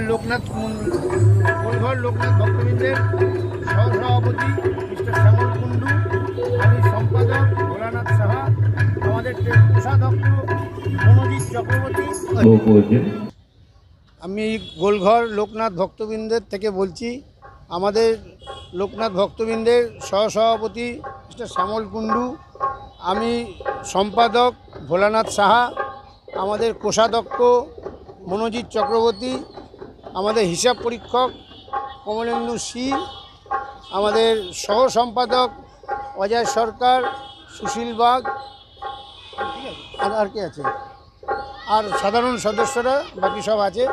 আমাদের লোকনাথ গোলঘর লোকনাথ ভক্তবৃন্দের সহসভাপতি মিস্টার শ্যামল কুণ্ডু আমি সম্পাদক ভোলানাথ সাহা, আমাদের কোষাধ্যক্ষ মনোজিৎ চক্রবর্তী। আমি গোলঘর লোকনাথ ভক্তবৃন্দের থেকে বলছি, আমাদের লোকনাথ ভক্তবৃন্দের সহসভাপতি মিস্টার শ্যামল কুণ্ডু, আমি সম্পাদক ভোলানাথ সাহা, আমাদের কোষাধ্যক্ষ মনোজিৎ চক্রবর্তী আমাদের হিসাব পরীক্ষক কমলেন্দু সি আমাদের সহ সম্পাদক অজয় সরকার, সুশীল বাগ, আর আর কে আছে? আর সাধারণ সদস্যরা বাকি সব আছে।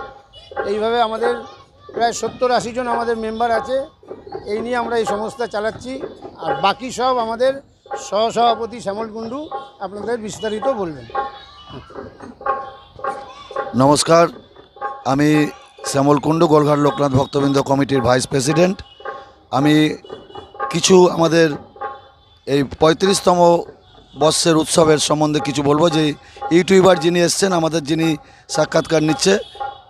এইভাবে আমাদের প্রায় সত্তর আশি জন আমাদের মেম্বার আছে। এই নিয়ে আমরা এই সংস্থা চালাচ্ছি। আর বাকি সব আমাদের সহসভাপতি শ্যামল কুণ্ডু আপনাদের বিস্তারিত বলবেন। নমস্কার। আমি শ্যামল কুণ্ডু গোলঘাট লোকনাথ ভক্তবৃন্দ কমিটির ভাইস প্রেসিডেন্ট। আমি কিছু আমাদের এই পঁয়ত্রিশতম বর্ষের উৎসবের সম্বন্ধে কিছু বলব যে, ইউটিউবার যিনি এসছেন, আমাদের যিনি সাক্ষাৎকার নিচ্ছে,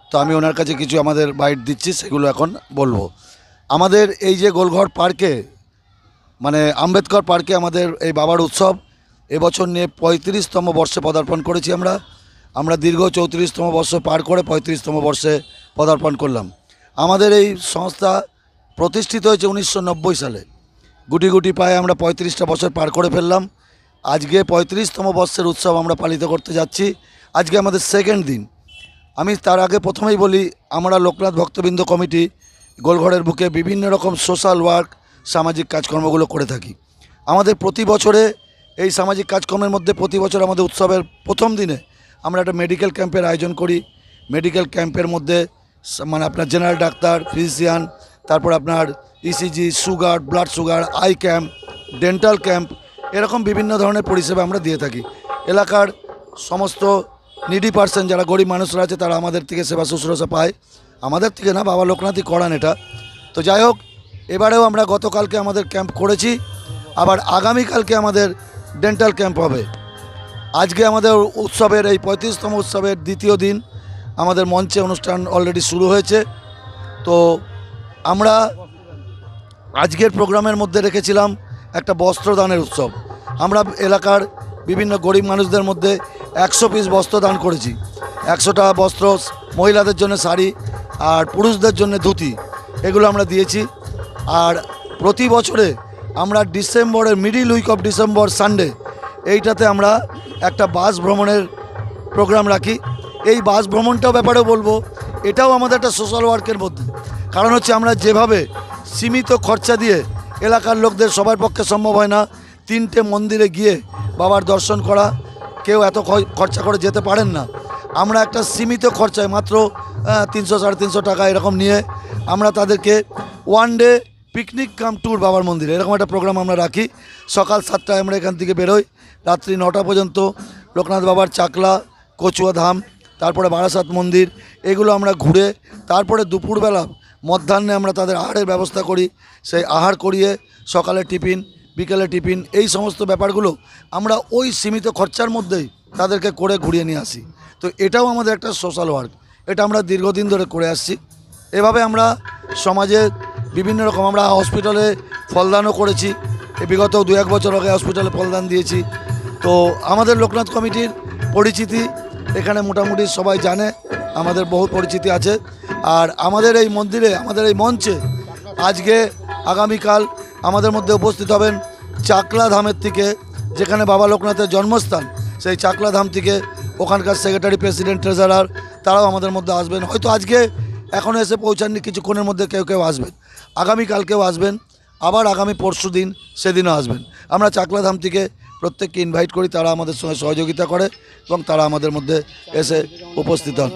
তো আমি ওনার কাছে কিছু আমাদের বাইট দিচ্ছি, সেগুলো এখন বলব। আমাদের এই যে গোলঘর পার্কে মানে আম্বেদকর পার্কে আমাদের এই বাবার উৎসব, এবছর নিয়ে পঁয়ত্রিশতম বর্ষে পদার্পণ করেছি আমরা। আমরা দীর্ঘ চৌত্রিশতম বর্ষ পার করে পঁয়ত্রিশতম বর্ষে পদার্পণ করলাম। আমাদের এই সংস্থা প্রতিষ্ঠিত হয়েছে উনিশশো নব্বই সালে। গুটি গুটি পায়ে আমরা পঁয়ত্রিশটা বছর পার করে ফেললাম। আজকে পঁয়ত্রিশতম বর্ষের উৎসব আমরা পালিত করতে যাচ্ছি। আজকে আমাদের সেকেন্ড দিন। আমি তার আগে প্রথমেই বলি, আমরা লোকনাথ ভক্তবৃন্দ কমিটি গোলঘরের বুকে বিভিন্ন রকম সোশ্যাল ওয়ার্ক সামাজিক কাজকর্মগুলো করে থাকি। আমাদের প্রতি বছরে এই সামাজিক কাজকর্মের মধ্যে প্রতি বছর আমাদের উৎসবের প্রথম দিনে আমরা একটা মেডিকেল ক্যাম্পের আয়োজন করি। মেডিকেল ক্যাম্পের মধ্যে মানে আপনার জেনারেল ডাক্তার ফিজিশিয়ান তারপর আপনার ECG sugar blood sugar eye camp dental camp এরকম বিভিন্ন ধরনের পরিষেবা আমরা দিয়ে থাকি। এলাকার সমস্ত নিডি পার্সন যারা গরিব মানুষরা আছে, তারা আমাদের থেকে সেবা শুশ্রূষা পায়। আমাদের থেকে না, বাবা লোকনাথই করান এটা। তো যাই হোক, এবারেও আমরা গতকালকে আমাদের ক্যাম্প করেছি, আবার আগামীকালকে আমাদের ডেন্টাল ক্যাম্প হবে। আজকে আমাদের উৎসবের এই পঁয়ত্রিশতম উৎসবের দ্বিতীয় দিন আমাদের মঞ্চে অনুষ্ঠান অলরেডি শুরু হয়েছে। তো আমরা আজকের প্রোগ্রামের মধ্যে রেখেছিলাম একটা বস্ত্রদানের উৎসব। আমরা এলাকার বিভিন্ন গরিব মানুষদের মধ্যে একশো পিস বস্ত্র দান করেছি। একশোটা বস্ত্র মহিলাদের জন্য শাড়ি আর পুরুষদের জন্য ধুতি, এগুলো আমরা দিয়েছি। আর প্রতি বছরে আমরা ডিসেম্বরের middle week of December Sunday এইটাতে আমরা একটা বাস ভ্রমণের প্রোগ্রাম রাখি। এই বাস ভ্রমণটাও ব্যাপারে বলব, এটাও আমাদের একটা সোশ্যাল ওয়ার্কের মধ্যে। কারণ হচ্ছে আমরা যেভাবে সীমিত খরচা দিয়ে এলাকার লোকদের সবার পক্ষে সম্ভব হয় না, তিনটে মন্দিরে গিয়ে বাবার দর্শন করা, কেউ এত খরচা করে যেতে পারেন না। আমরা একটা সীমিত খরচায় মাত্র তিনশো সাড়ে তিনশো টাকা এরকম নিয়ে আমরা তাদেরকে one day picnic cum tour বাবার মন্দিরে। এরকম একটা প্রোগ্রাম আমরা রাখি। সকাল সাতটায় আমরা এখান থেকে বেরোই। রাত্রি নটা পর্যন্ত লোকনাথ বাবার চাকলা, কচুয়া ধাম, তারপরে বারাসাত মন্দির, এগুলো আমরা ঘুরে, তারপরে দুপুরবেলা মধ্যাহ্নে আমরা তাদের আহারের ব্যবস্থা করি। সেই আহার করিয়ে সকালে টিফিন, বিকেলে টিফিন, এই সমস্ত ব্যাপারগুলো আমরা ওই সীমিত খরচার মধ্যেই তাদেরকে করে ঘুরিয়ে নিয়ে আসি। তো এটাও আমাদের একটা সোশ্যাল ওয়ার্ক এটা আমরা দীর্ঘদিন ধরে করে আসছি। এভাবে আমরা সমাজে বিভিন্ন রকম আমরা হসপিটালে ফলদানও করেছি। বিগত দু এক বছর আগে হসপিটালে ফলদান দিয়েছি। তো আমাদের লোকনাথ কমিটির পরিচিতি এখানে মোটামুটি সবাই জানে, আমাদের বহু পরিচিতি আছে। আর আমাদের এই মন্দিরে, আমাদের এই মঞ্চে আজকে আগামীকাল আমাদের মধ্যে উপস্থিত হবেন চাকলা ধামের থেকে যেখানে বাবা লোকনাথের জন্মস্থান। সেই চাকলা ধাম থেকে ওখানকার সেক্রেটারি প্রেসিডেন্ট ট্রেজারার তারাও আমাদের মধ্যে আসবেন। হয়তো আজকে এখনও এসে পৌঁছাননি, কিছুক্ষণের মধ্যে কেউ কেউ আসবেন। আগামীকালকেও আসবেন, আবার আগামী পরশু দিন সেদিনও আসবেন। আমরা চাকলাধাম থেকে প্রত্যেককে ইনভাইট করি, তারা আমাদের সঙ্গে সহযোগিতা করে এবং তারা আমাদের মধ্যে এসে উপস্থিত হন।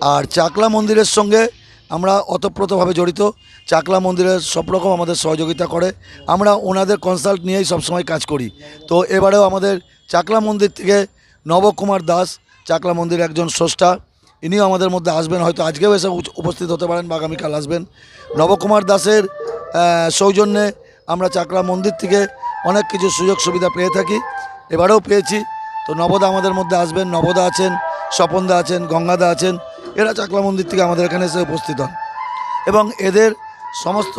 আর চাকলা মন্দিরের সঙ্গে আমরা অতপ্রতভাবে জড়িত। চাকলা মন্দিরের সব রকম আমাদের সহযোগিতা করে। আমরা ওনাদের কনসাল্ট নিয়েই সবসময় কাজ করি। তো এবারেও আমাদের চাকলা মন্দির থেকে নবকুমার দাস, চাকলা মন্দিরের একজন স্রষ্টা ইনিও আমাদের মধ্যে আসবেন, হয়তো আজকেও এসে উপস্থিত হতে পারেন বা আগামীকাল আসবেন। নবকুমার দাসের সৌজন্যে আমরা চাকরা মন্দির থেকে অনেক কিছু সুযোগ সুবিধা পেয়ে থাকি, এবারেও পেয়েছি। তো নবদা আমাদের মধ্যে আসবেন, নবদা আছেন, স্বপনদা আছেন, গঙ্গাদা আছেন, এরা চাকলা মন্দির থেকে আমাদের এখানে এসে উপস্থিত হন। এবং এদের সমস্ত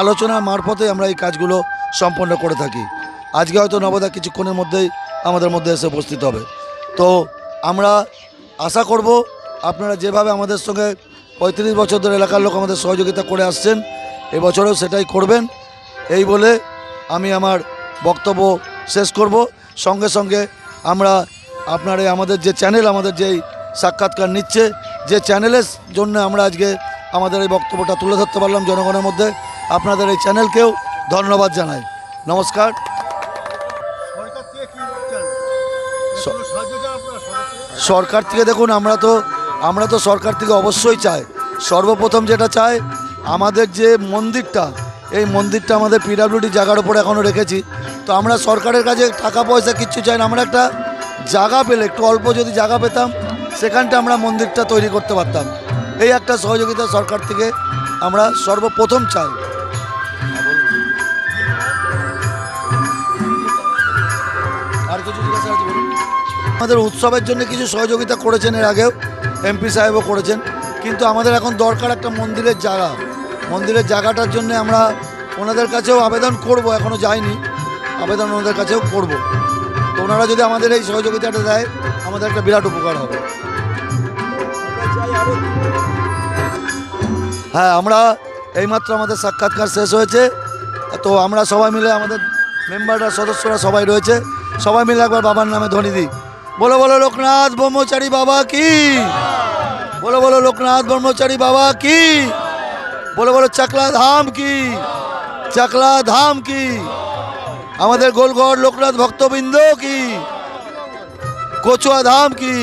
আলোচনা মারফতে আমরা এই কাজগুলো সম্পন্ন করে থাকি। আজকে হয়তো নবদা কিছুক্ষণের মধ্যেই আমাদের মধ্যে এসে উপস্থিত হবে। তো আমরা আশা করব আপনারা যেভাবে আমাদের সঙ্গে পঁয়ত্রিশ বছর ধরে এলাকার লোক আমাদের সহযোগিতা করে আসছেন এবছরেও সেটাই করবেন। এই বলে আমি আমার বক্তব্য শেষ করব। সঙ্গে সঙ্গে আমরা আপনার এই আমাদের যে চ্যানেল আমাদের যেই সাক্ষাৎকার নিচ্ছে যে চ্যানেলের জন্য আমরা আজকে আমাদের এই বক্তব্যটা তুলে ধরতে পারলাম জনগণের মধ্যে আপনাদের এই চ্যানেলকেও ধন্যবাদ জানাই। নমস্কার। সরকার থেকে দেখুন, আমরা তো আমরা তো সরকার থেকে অবশ্যই চাই। সর্বপ্রথম যেটা চাই, আমাদের যে মন্দিরটা, এই মন্দিরটা আমাদের পিডাব্লিউডি জায়গার উপরে এখনও রেখেছি। তো আমরা সরকারের কাছে টাকা পয়সা কিচ্ছু চাই না, আমরা একটা জায়গা পেলে, একটু অল্প যদি জায়গা পেতাম, সেখানটা আমরা মন্দিরটা তৈরি করতে পারতাম। এই একটা সহযোগিতা সরকার থেকে আমরা সর্বপ্রথম চাই। আমাদের উৎসবের জন্য কিছু সহযোগিতা করেছেন এর আগেও, এমপি সাহেবও করেছেন। কিন্তু আমাদের এখন দরকার একটা মন্দিরের জায়গা। মন্দিরের জায়গাটার জন্য আমরা ওনাদের কাছেও আবেদন করব এখনও যাইনি। আবেদন ওনাদের কাছেও করব। তো ওনারা যদি আমাদের এই সহযোগিতাটা দেয়, আমাদের একটা বিরাট উপকার হবে। হ্যাঁ আমরা এইমাত্র আমাদের সাক্ষাৎকার শেষ হয়েছে। তো আমরা সবাই মিলে আমাদের মেম্বাররা, সদস্যরা সবাই রয়েছে। সবাই মিলে একবার বাবার নামে ধ্বনি দিই। বলো বলো লোকনাথ ব্রহ্মচারী বাবা কি? বলো বলো লোকনাথ ব্রহ্মচারী বাবা কি? বলো বলো চাকলা ধাম কি? চাকলা ধাম কি? আমাদের গোলগড় লোকনাথ ভক্তবৃন্দ কি? কচুয়া ধাম কি?